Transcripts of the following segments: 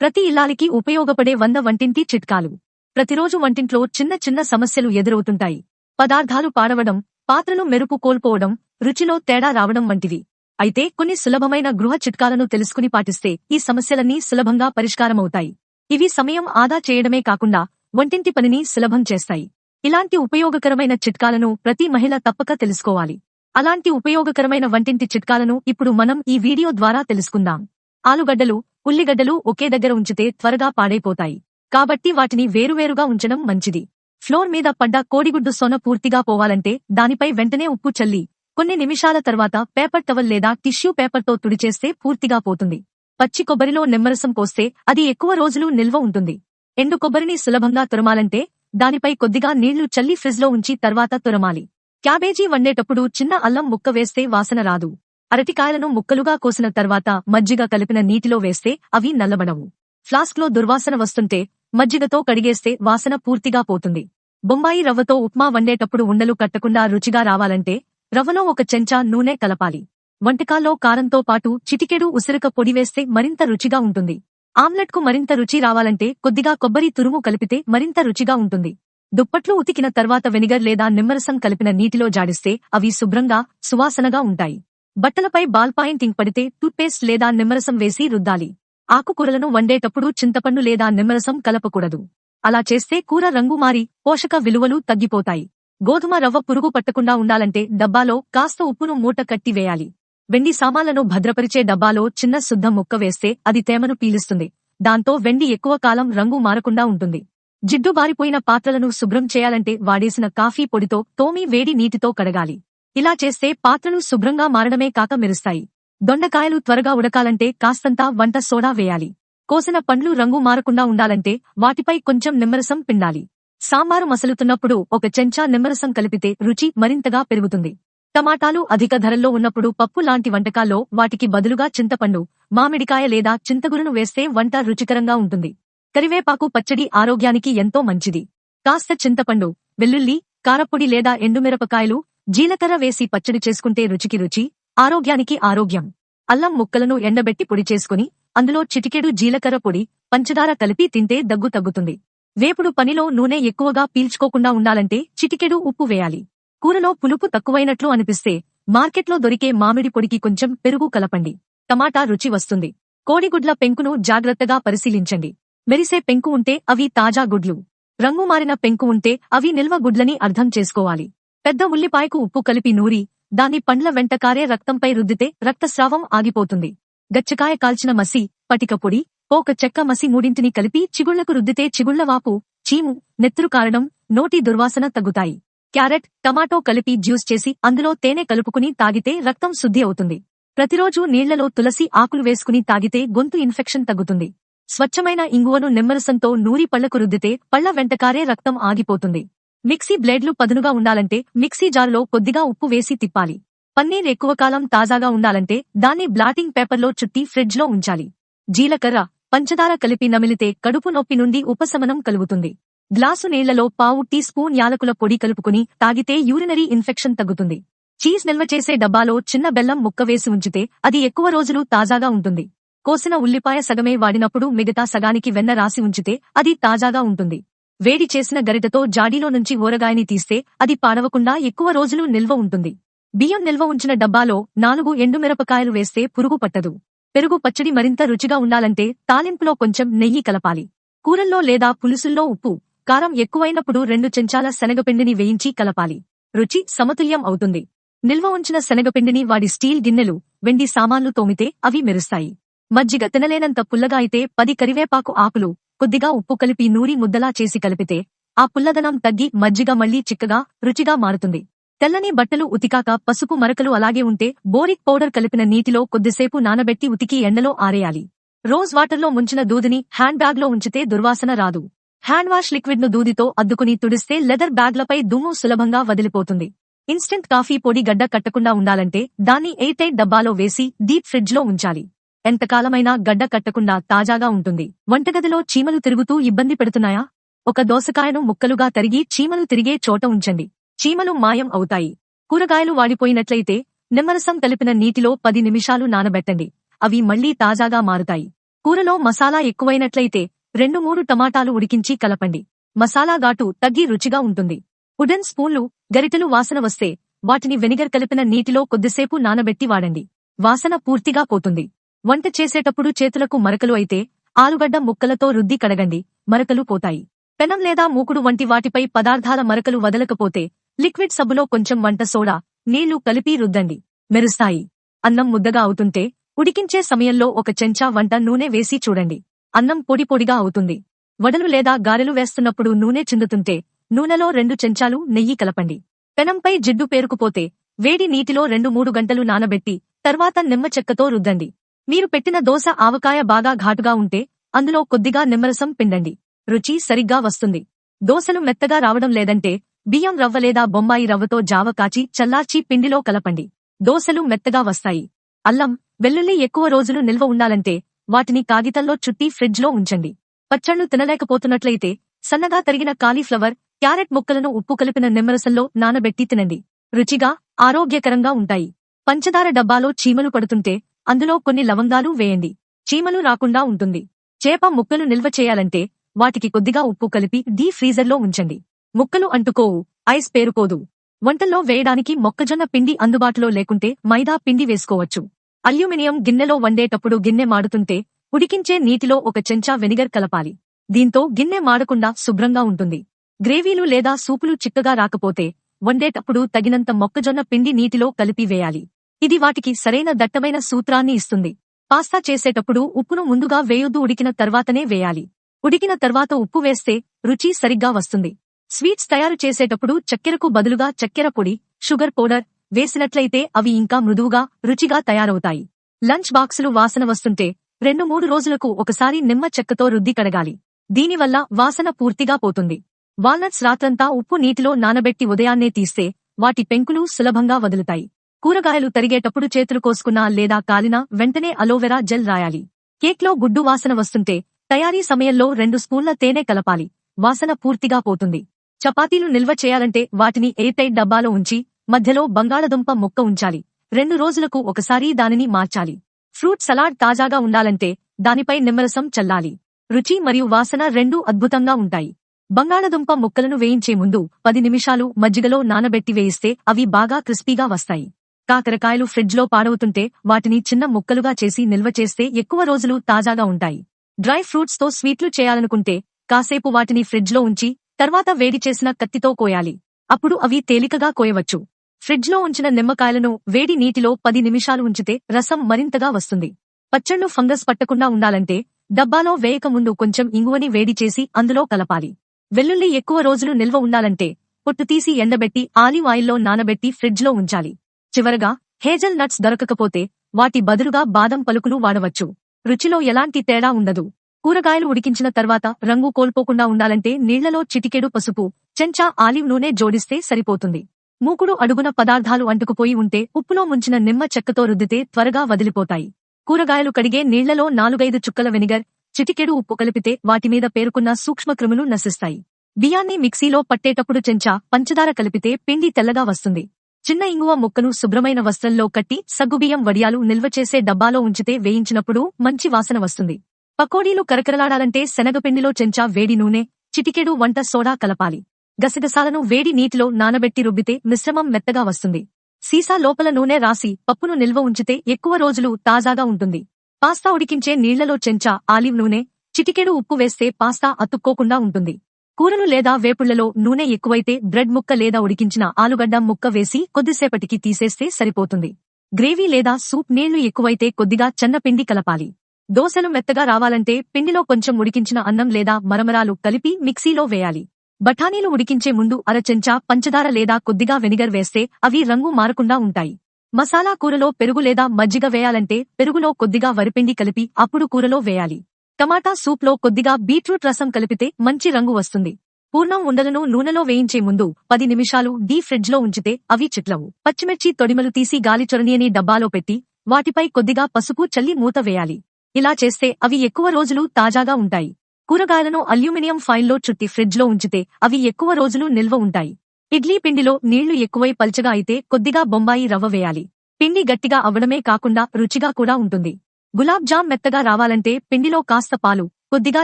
ప్రతి ఇల్లాలికి ఉపయోగపడే వంద వంటింటి చిట్కాలు. ప్రతిరోజు వంటింట్లో చిన్న చిన్న సమస్యలు ఎదురవుతుంటాయి. పదార్థాలు పాడవడం పాత్రలు మెరుపు కోల్పోవడం రుచిలో తేడా రావడం వంటివి. అయితే కొన్ని సులభమైన గృహ చిట్కాలను తెలుసుకుని పాటిస్తే ఈ సమస్యలన్నీ సులభంగా పరిష్కారమవుతాయి. ఇవి సమయం ఆదా చేయడమే కాకుండా వంటింటి పనిని సులభం చేస్తాయి. ఇలాంటి ఉపయోగకరమైన చిట్కాలను ప్రతి మహిళ తప్పక తెలుసుకోవాలి. అలాంటి ఉపయోగకరమైన వంటింటి చిట్కాలను ఇప్పుడు మనం ఈ వీడియో ద్వారా తెలుసుకుందాం. ఆలుగడ్డలు ఉల్లిగడ్డలు ఒకే దగ్గర ఉంచితే త్వరగా పాడైపోతాయి. కాబట్టి వాటిని వేరువేరుగా ఉంచడం మంచిది. ఫ్లోర్ మీద పడ్డ కోడిగుడ్డు సొన పూర్తిగా పోవాలంటే దానిపై వెంటనే ఉప్పు చల్లి కొన్ని నిమిషాల తర్వాత పేపర్ టవల్ లేదా టిష్యూ పేపర్తో తుడిచేస్తే పూర్తిగా పోతుంది. పచ్చి కొబ్బరిలో నిమ్మరసం పోస్తే అది ఎక్కువ రోజులు నిల్వ ఉంటుంది. ఎండు కొబ్బరిని సులభంగా తురమాలంటే దానిపై కొద్దిగా నీళ్ళు చల్లి ఫ్రిజ్లో ఉంచి తర్వాత తురమాలి. క్యాబేజీ వండేటప్పుడు చిన్న అల్లం ముక్క వేస్తే వాసన రాదు. అరటికాయలను ముక్కలుగా కోసిన తర్వాత మజ్జిగ కలిపిన నీటిలో వేస్తే అవి నల్లబడవు. ఫ్లాస్క్లో దుర్వాసన వస్తుంటే మజ్జిగతో కడిగేస్తే వాసన పూర్తిగా పోతుంది. బొంబాయి రవ్వతో ఉప్మా వండేటప్పుడు ఉండలు కట్టకుండా రుచిగా రావాలంటే రవ్వలో ఒక చెంచా నూనె కలపాలి. వంటకాల్లో కారంతో పాటు చిటికెడు ఉసిరిక పొడి వేస్తే మరింత రుచిగా ఉంటుంది. ఆమ్లెట్కు మరింత రుచి రావాలంటే కొద్దిగా కొబ్బరి తురుము కలిపితే మరింత రుచిగా ఉంటుంది. దుప్పట్లు ఉతికిన తర్వాత వెనిగర్ లేదా నిమ్మరసం కలిపిన నీటిలో జాడిస్తే అవి శుభ్రంగా సువాసనగా ఉంటాయి. బట్టలపై బాల్ పాయింటింగ్ పడితే టూత్పేస్ట్ లేదా నిమ్మరసం వేసి రుద్దాలి. ఆకుకూరలను వండేటప్పుడు చింతపండు లేదా నిమ్మరసం కలపకూడదు. అలా చేస్తే కూర రంగు మారి పోషక విలువలు తగ్గిపోతాయి. గోధుమ రవ్వ పురుగు పట్టకుండా ఉండాలంటే డబ్బాలో కాస్త ఉప్పును మూట కట్టి వేయాలి. వెండి సామాన్లను భద్రపరిచే డబ్బాలో చిన్న శుద్ధ ముక్క వేస్తే అది తేమను పీలుస్తుంది. దాంతో వెండి ఎక్కువ కాలం రంగు మారకుండా ఉంటుంది. జిడ్డు బారిపోయిన పాత్రలను శుభ్రం చేయాలంటే వాడేసిన కాఫీ పొడితో తోమి వేడి నీటితో కడగాలి. ఇలా చేస్తే పాత్రలు శుభ్రంగా మారడమే కాక మెరుస్తాయి. దొండకాయలు త్వరగా ఉడకాలంటే కాస్తంతా వంట సోడా వేయాలి. కోసిన పండ్లు రంగు మారకుండా ఉండాలంటే వాటిపై కొంచెం నిమ్మరసం పిండాలి. సాంబారు మసలుతున్నప్పుడు ఒక చెంచా నిమ్మరసం కలిపితే రుచి మరింతగా పెరుగుతుంది. టమాటాలు అధిక ధరల్లో ఉన్నప్పుడు పప్పు లాంటి వంటకాల్లో వాటికి బదులుగా చింతపండు మామిడికాయ లేదా చింతగురును వేస్తే వంట రుచికరంగా ఉంటుంది. కరివేపాకు పచ్చడి ఆరోగ్యానికి ఎంతో మంచిది. కాస్త చింతపండు వెల్లుల్లి కారపొడి లేదా ఎండుమిరపకాయలు జీలకర్ర వేసి పచ్చడి చేసుకుంటే రుచికి రుచి ఆరోగ్యానికి ఆరోగ్యం. అల్లం ముక్కలను ఎండబెట్టి పొడి చేసుకుని అందులో చిటికెడు జీలకర్ర పొడి పంచదార కలిపి తింటే దగ్గు తగ్గుతుంది. వేపుడు పనిలో నూనె ఎక్కువగా పీల్చుకోకుండా ఉండాలంటే చిటికెడు ఉప్పు వేయాలి. కూరలో పులుపు తక్కువైనట్లు అనిపిస్తే మార్కెట్లో దొరికే మామిడి పొడికి కొంచెం పెరుగు కలపండి. టమాటా రుచి వస్తుంది. కోడిగుడ్ల పెంకును జాగ్రత్తగా పరిశీలించండి. మెరిసే పెంకు ఉంటే అవి తాజా గుడ్లు. రంగు మారిన పెంకు ఉంటే అవి నిల్వ గుడ్లని అర్థం చేసుకోవాలి. పెద్ద ఉల్లిపాయకు ఉప్పు కలిపి నూరి దాని పండ్ల వెంట కారే రక్తంపై రుద్దితే రక్తస్రావం ఆగిపోతుంది. గచ్చకాయ కాల్చిన మసి పటికపొడి ఒక పోక చెక్క మసి మూడింటిని కలిపి చిగుళ్ళకు రుద్దితే చిగుళ్ళవాపు చీము నెత్తురు కారణం నోటి దుర్వాసన తగ్గుతాయి. క్యారెట్ టమాటో కలిపి జ్యూస్ చేసి అందులో తేనె కలుపుకుని తాగితే రక్తం శుద్ధి అవుతుంది. ప్రతిరోజు నీళ్ళలో తులసి ఆకులు వేసుకుని తాగితే గొంతు ఇన్ఫెక్షన్ తగ్గుతుంది. స్వచ్ఛమైన ఇంగువను నిమ్మరసంతో నూరి పళ్ళకు రుద్దితే పళ్ళ వెంటకారే రక్తం ఆగిపోతుంది. మిక్సీ బ్లేడ్లు పదునుగా ఉండాలంటే మిక్సీ జారులో కొద్దిగా ఉప్పు వేసి తిప్పాలి. పన్నీర్ ఎక్కువ కాలం తాజాగా ఉండాలంటే దాన్ని బ్లాటింగ్ పేపర్లో చుట్టి ఫ్రిడ్జ్లో ఉంచాలి. జీలకర్ర పంచదార కలిపి నమిలితే కడుపు నొప్పి నుండి ఉపశమనం కలుగుతుంది. గ్లాసు నీళ్ళలో పావు టీ స్పూన్ యాలకుల పొడి కలుపుకుని తాగితే యూరినరీ ఇన్ఫెక్షన్ తగ్గుతుంది. చీజ్ నిల్వ చేసే డబ్బాలో చిన్న బెల్లం ముక్క వేసి ఉంచితే అది ఎక్కువ రోజులు తాజాగా ఉంటుంది. కోసిన ఉల్లిపాయ సగమే వాడినప్పుడు మిగతా సగానికి వెన్న రాసి ఉంచితే అది తాజాగా ఉంటుంది. వేడి చేసిన గరిటతో జాడీలో నుంచి ఊరగాయని తీస్తే అది పాడవకుండా ఎక్కువ రోజులు నిల్వ ఉంటుంది. బియ్యం నిల్వ ఉంచిన డబ్బాలో నాలుగు ఎండుమిరపకాయలు వేస్తే పురుగు పట్టదు. పెరుగు పచ్చడి మరింత రుచిగా ఉండాలంటే తాలింపులో కొంచెం నెయ్యి కలపాలి. కూరల్లో లేదా పులుసుల్లో ఉప్పు కారం ఎక్కువైనప్పుడు రెండు చెంచాల శనగపిండిని వేయించి కలపాలి. రుచి సమతుల్యం అవుతుంది. నిల్వ ఉంచిన శనగపిండిని వాడి స్టీల్ గిన్నెలు వెండి సామాన్లు తోమితే అవి మెరుస్తాయి. మజ్జిగ తినలేనంత పుల్లగా అయితే పది కరివేపాకు ఆకులు కొద్దిగా ఉప్పు కలిపి నూరి ముద్దలా చేసి కలిపితే ఆ పుల్లదనం తగ్గి మజ్జిగ మళ్ళీ చిక్కగా రుచిగా మారుతుంది. తెల్లని బట్టలు ఉతికాక పసుపు మరకలు అలాగే ఉంటే బోరిక్ పౌడర్ కలిపిన నీటిలో కొద్దిసేపు నానబెట్టి ఉతికి ఎండలో ఆరేయాలి. రోజ్ వాటర్లో ముంచిన దూదిని హ్యాండ్ బ్యాగ్లో ఉంచితే దుర్వాసన రాదు. హ్యాండ్ వాష్ లిక్విడ్ను దూదితో అద్దుకుని తుడిస్తే లెదర్ బ్యాగ్లపై దుమ్ము సులభంగా వదిలిపోతుంది. ఇన్స్టెంట్ కాఫీ పొడి గడ్డ కట్టకుండా ఉండాలంటే దాన్ని ఎయిటైట్ డబ్బాలో వేసి డీప్ ఫ్రిడ్జ్లో ఉంచాలి. ఎంతకాలమైనా గడ్డ కట్టకుండా తాజాగా ఉంటుంది. వంటగదిలో చీమలు తిరుగుతూ ఇబ్బంది పెడుతున్నాయా? ఒక దోసకాయను ముక్కలుగా తరిగి చీమలు తిరిగే చోట ఉంచండి. చీమలు మాయం అవుతాయి. కూరగాయలు వాడిపోయినట్లయితే నిమ్మరసం కలిపిన నీటిలో పది నిమిషాలు నానబెట్టండి. అవి మళ్ళీ తాజాగా మారుతాయి. కూరలో మసాలా ఎక్కువైనట్లయితే రెండు మూడు టమాటాలు ఉడికించి కలపండి. మసాలా ఘాటు తగ్గి రుచిగా ఉంటుంది. ఉడెన్ స్పూన్లు గరిటెలు వాసన వస్తే వాటిని వెనిగర్ కలిపిన నీటిలో కొద్దిసేపు నానబెట్టి వాడండి. వాసన పూర్తిగా పోతుంది. వంట చేసేటప్పుడు చేతులకు మరకలు అయితే ఆలుగడ్డ ముక్కలతో రుద్ది కడగండి మరకలు పోతాయి. పెనం లేదా మూకుడు వంటి వాటిపై పదార్థాల మరకలు వదలకపోతే లిక్విడ్ సబ్బులో కొంచెం వంట సోడా నీళ్ళు కలిపి రుద్దండి. మెరుస్తాయి. అన్నం ముద్దగా అవుతుంటే ఉడికించే సమయంలో ఒక చెంచా వంట నూనె వేసి చూడండి. అన్నం పొడి పొడిగా అవుతుంది. వడలు లేదా గారెలు వేస్తున్నప్పుడు నూనె చిందుతుంటే నూనెలో రెండు చెంచాలు నెయ్యి కలపండి. పెనంపై జిడ్డు పేరుకుపోతే వేడి నీటిలో రెండు మూడు గంటలు నానబెట్టి తర్వాత నిమ్మ చెక్కతో రుద్దండి. మీరు పెట్టిన దోశ ఆవకాయ బాగా ఘాటుగా ఉంటే అందులో కొద్దిగా నిమ్మరసం పిండండి. రుచి సరిగ్గా వస్తుంది. దోసలు మెత్తగా రావడం లేదంటే బియ్యం రవ్వ లేదా బొంబాయి రవ్వతో జావ కాచి చల్లార్చి పిండిలో కలపండి. దోసలు మెత్తగా వస్తాయి. అల్లం వెల్లుల్లి ఎక్కువ రోజులు నిల్వ ఉండాలంటే వాటిని కాగితంలో చుట్టి ఫ్రిడ్జ్లో ఉంచండి. పచ్చళ్ళు తినలేకపోతున్నట్లయితే సన్నగా తరిగిన కాలీఫ్లవర్ క్యారెట్ ముక్కలను ఉప్పు కలిపిన నిమ్మరసంలో నానబెట్టి తినండి. రుచిగా ఆరోగ్యకరంగా ఉంటాయి. పంచదార డబ్బాలో చీమలు పడుతుంటే అందులో కొన్ని లవంగాలు వేయండి. చీమలు రాకుండా ఉంటుంది. చేప ముక్కలు నిల్వ చేయాలంటే వాటికి కొద్దిగా ఉప్పు కలిపి డీ ఫ్రీజర్లో ఉంచండి. ముక్కలు అంటుకోవు ఐస్ పేరుకోదు. వంటల్లో వేయడానికి మొక్కజొన్న పిండి అందుబాటులో లేకుంటే మైదా పిండి వేసుకోవచ్చు. అల్యూమినియం గిన్నెలో వండేటప్పుడు గిన్నె మాడుతుంటే ఉడికించే నీటిలో ఒక చెంచా వెనిగర్ కలపాలి. దీంతో గిన్నె మాడకుండా శుభ్రంగా ఉంటుంది. గ్రేవీలు లేదా సూపులు చిక్కగా రాకపోతే వండేటప్పుడు తగినంత మొక్కజొన్న పిండి నీటిలో కలిపి వేయాలి. ఇది వాటికి సరైన దట్టమైన సూత్రాన్ని ఇస్తుంది. పాస్తా చేసేటప్పుడు ఉప్పును ముందుగా వేయొద్దు ఉడికిన తర్వాతనే వేయాలి. ఉడికిన తర్వాత ఉప్పు వేస్తే రుచి సరిగ్గా వస్తుంది. స్వీట్స్ తయారు చేసేటప్పుడు చక్కెరకు బదులుగా చక్కెర పొడి షుగర్ పౌడర్ వేసినట్లయితే అవి ఇంకా మృదువుగా రుచిగా తయారవుతాయి. లంచ్ బాక్సులు వాసన వస్తుంటే రెండు మూడు రోజులకు ఒకసారి నిమ్మ చెక్కతో రుద్ది కడగాలి. దీనివల్ల వాసన పూర్తిగా పోతుంది. వాల్నట్స్ రాత్రంతా ఉప్పు నీటిలో నానబెట్టి ఉదయాన్నే తీస్తే వాటి పెంకులు సులభంగా వదులుతాయి. కూరగాయలు తరిగేటప్పుడు చేతులు కోసుకున్నా లేదా కాలినా వెంటనే అలోవెరా జెల్ రాయాలి. కేక్లో గుడ్డు వాసన వస్తుంటే తయారీ సమయంలో రెండు స్పూన్ల తేనె కలపాలి. వాసన పూర్తిగా పోతుంది. చపాతీలు నిల్వ చేయాలంటే వాటిని ఎయిర్టైట్ డబ్బాలో ఉంచి మధ్యలో బంగాళదుంప ముక్క ఉంచాలి. రెండు రోజులకు ఒకసారి దానిని మార్చాలి. ఫ్రూట్ సలాడ్ తాజాగా ఉండాలంటే దానిపై నిమ్మరసం చల్లాలి. రుచి మరియు వాసన రెండూ అద్భుతంగా ఉంటాయి. బంగాళదుంప ముక్కలను వేయించే ముందు పది నిమిషాలు మజ్జిగలో నానబెట్టి వేయిస్తే అవి బాగా క్రిస్పీగా వస్తాయి. కాకరకాయలు ఫ్రిడ్జ్లో పాడవుతుంటే వాటిని చిన్న ముక్కలుగా చేసి నిల్వ చేస్తే ఎక్కువ రోజులు తాజాగా ఉంటాయి. డ్రై ఫ్రూట్స్తో స్వీట్లు చేయాలనుకుంటే కాసేపు వాటిని ఫ్రిడ్జ్లో ఉంచి తర్వాత వేడి చేసిన కత్తితో కోయాలి. అప్పుడు అవి తేలికగా కోయవచ్చు. ఫ్రిడ్జ్లో ఉంచిన నిమ్మకాయలను వేడి నీటిలో పది నిమిషాలు ఉంచితే రసం మరింతగా వస్తుంది. పచ్చళ్ళు ఫంగస్ పట్టకుండా ఉండాలంటే డబ్బాలో వేయక ముందు కొంచెం ఇంగువని వేడి చేసి అందులో కలపాలి. వెల్లుల్లి ఎక్కువ రోజులు నిల్వ ఉండాలంటే పొట్టు తీసి ఎండబెట్టి ఆలివ్ ఆయిల్లో నానబెట్టి ఫ్రిడ్జ్లో ఉంచాలి. చివరగా హేజల్ నట్స్ దొరకకపోతే వాటి బదులుగా బాదం పలుకులు వాడవచ్చు. రుచిలో ఎలాంటి తేడా ఉండదు. కూరగాయలు ఉడికించిన తర్వాత రంగు కోల్పోకుండా ఉండాలంటే నీళ్ళలో చిటికెడు పసుపు చెంచా ఆలివ్ నూనె జోడిస్తే సరిపోతుంది. మూకుడు అడుగున పదార్థాలు అంటుకుపోయి ఉంటే ఉప్పులో ముంచిన నిమ్మ చెక్కతో రుద్దితే త్వరగా వదిలిపోతాయి. కూరగాయలు కడిగే నీళ్ళలో నాలుగైదు చుక్కల వెనిగర్ చిటికెడు ఉప్పు కలిపితే వాటిమీద పేరుకున్న సూక్ష్మక్రిములు నశిస్తాయి. బియ్యాన్ని మిక్సీలో పట్టేటప్పుడు చెంచా పంచదార కలిపితే పిండి తెల్లగా వస్తుంది. చిన్న ఇంగువ ముక్కను శుభ్రమైన వస్త్రంలో కట్టి సగ్గుబియ్యం వడియాలు నిల్వ చేసే డబ్బాలో ఉంచితే వేయించినప్పుడు మంచి వాసన వస్తుంది. పకోడీలు కరకరలాడాలంటే శనగపిండిలో చెంచా వేడి నూనె చిటికెడు వంట సోడా కలపాలి. గసగసాలను వేడి నీటిలో నానబెట్టి రుబ్బితే మిశ్రమం మెత్తగా వస్తుంది. సీసా లోపల నూనె రాసి పప్పును నిల్వ ఉంచితే ఎక్కువ రోజులు తాజాగా ఉంటుంది. పాస్తా ఉడికించే నీళ్ళలో చెంచా ఆలివ్ నూనె చిటికెడు ఉప్పు వేస్తే పాస్తా అతుక్కోకుండా ఉంటుంది. కూరలు లేదా వేపుళ్ళలో నూనె ఎక్కువైతే బ్రెడ్ ముక్క లేదా ఉడికించిన ఆలుగడ్డ ముక్క వేసి కొద్దిసేపటికి తీసేస్తే సరిపోతుంది. గ్రేవీ లేదా సూప్ నీళ్ళు ఎక్కువైతే కొద్దిగా చన్నపిండి కలపాలి. దోసలు మెత్తగా రావాలంటే పిండిలో కొంచెం ఉడికించిన అన్నం లేదా మరమరాలు కలిపి మిక్సీలో వేయాలి. బఠానీలు ఉడికించే ముందు అర చెంచా పంచదార లేదా కొద్దిగా వెనిగర్ వేస్తే అవి రంగు మారకుండా ఉంటాయి. మసాలా కూరలో పెరుగు లేదా మజ్జిగ వేయాలంటే పెరుగులో కొద్దిగా వరిపిండి కలిపి అప్పుడు కూరలో వేయాలి. టమాటా సూప్లో కొద్దిగా బీట్రూట్ రసం కలిపితే మంచి రంగు వస్తుంది. పూర్ణం ఉండలను నూనెలో వేయించే ముందు పది నిమిషాలు డీ ఫ్రిడ్జ్లో ఉంచితే అవి చిట్లవు. పచ్చిమిర్చి తొడిమలు తీసి గాలి చొరనీయని డబ్బాలో పెట్టి వాటిపై కొద్దిగా పసుపు చల్లి మూత వేయాలి. ఇలా చేస్తే అవి ఎక్కువ రోజులు తాజాగా ఉంటాయి. కూరగాయలను అల్యూమినియం ఫైల్లో చుట్టి ఫ్రిడ్జ్లో ఉంచితే అవి ఎక్కువ రోజులు నిల్వ ఉంటాయి. ఇడ్లీ పిండిలో నీళ్ళు ఎక్కువై పల్చగా అయితే కొద్దిగా బొంబాయి రవ్వ వేయాలి. పిండి గట్టిగా అవ్వడమే కాకుండా రుచిగా కూడా ఉంటుంది. గులాబ్ జామ్ మెత్తగా రావాలంటే పిండిలో కాస్త పాలు కొద్దిగా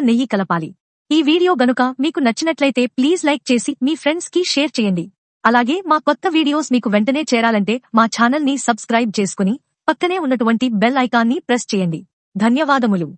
నెయ్యి కలపాలి. ఈ వీడియో గనుక మీకు నచ్చినట్లయితే ప్లీజ్ లైక్ చేసి మీ ఫ్రెండ్స్కి షేర్ చేయండి. అలాగే మా కొత్త వీడియోస్ మీకు వెంటనే చేరాలంటే మా ఛానల్ని సబ్స్క్రైబ్ చేసుకుని పక్కనే ఉన్నటువంటి బెల్ ఐకాన్ని ప్రెస్ చేయండి. ధన్యవాదములు.